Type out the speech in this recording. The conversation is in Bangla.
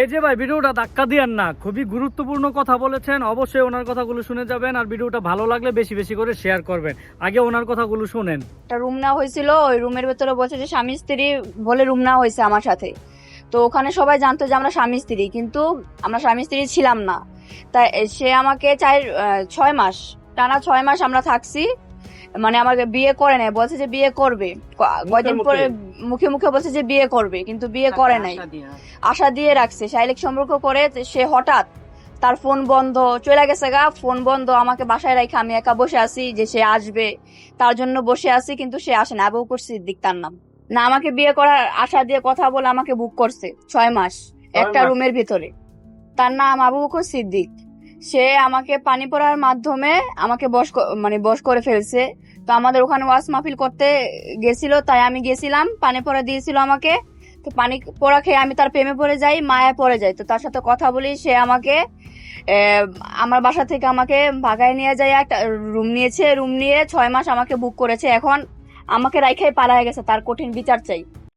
এই যে ভাই ভিডিওটা ধাক্কা দিয়েন না। খুবই গুরুত্বপূর্ণ কথা বলেছেন। অবশ্যই ওনার কথাগুলো শুনে যাবেন আর ভিডিওটা ভালো লাগলে বেশি বেশি করে শেয়ার করবেন। আগে ওনার কথাগুলো শুনেন। একটা রুম নেওয়া হয়েছিল ওই রুমের ভেতরে বলছে যে স্বামী স্ত্রী বলে রুম নেওয়া হয়েছে আমার সাথে। তো ওখানে সবাই জানতো যে আমরা স্বামী স্ত্রী। কিন্তু আমরা স্বামী স্ত্রী ছিলাম না। তাই সে আমাকে আহ, ছয় মাস। টানা ছয় মাস আমরা থাকছি। মানে আমাকে বিয়ে করে নাই বলছে যে বিয়ে করবে। কয়দিন মুখে। পরে মুখে? মুখে বলছে যে বিয়ে করবে কিন্তু বিয়ে করে নাই। আশা দিয়ে রাখছে। শারীরিক সম্পর্ক করে সে হঠাৎ তার ফোন বন্ধ চলে গেছে গা। ফোন বন্ধ আমাকে বাসায় রেখে আমি একা বসে আছি যে সে আসবে তার জন্য বসে আছি কিন্তু সে আসে না। আবু সিদ্দিক তার নাম। না আমাকে বিয়ে করার আশা দিয়ে কথা বলে আমাকে বুক করছে। ছয় মাস। একটা রুমের ভিতরে। তার নাম আবু বকর সিদ্দিক। সে আমাকে পানি পড়ার মাধ্যমে আমাকে বস মানে বস করে ফেলছে। তো আমাদের ওখানে ওয়াশ মাহফিল করতে গেছিল, তাই আমি গেছিলাম, পানি পড়া দিয়েছিল আমাকে। তো পানি পড়া খেয়ে আমি তার প্রেমে পড়ে যাই মায়া পড়ে যাই। তো তার সাথে কথা বলি, সে আমাকে আমার বাসা থেকে আমাকে ভাগায় নিয়ে যায়, একটা রুম নিয়েছে, রুম নিয়ে ছয় মাস আমাকে বুক করেছে। এখন আমাকে রাইখাই পালা গেছে, তার কঠিন বিচার চাই।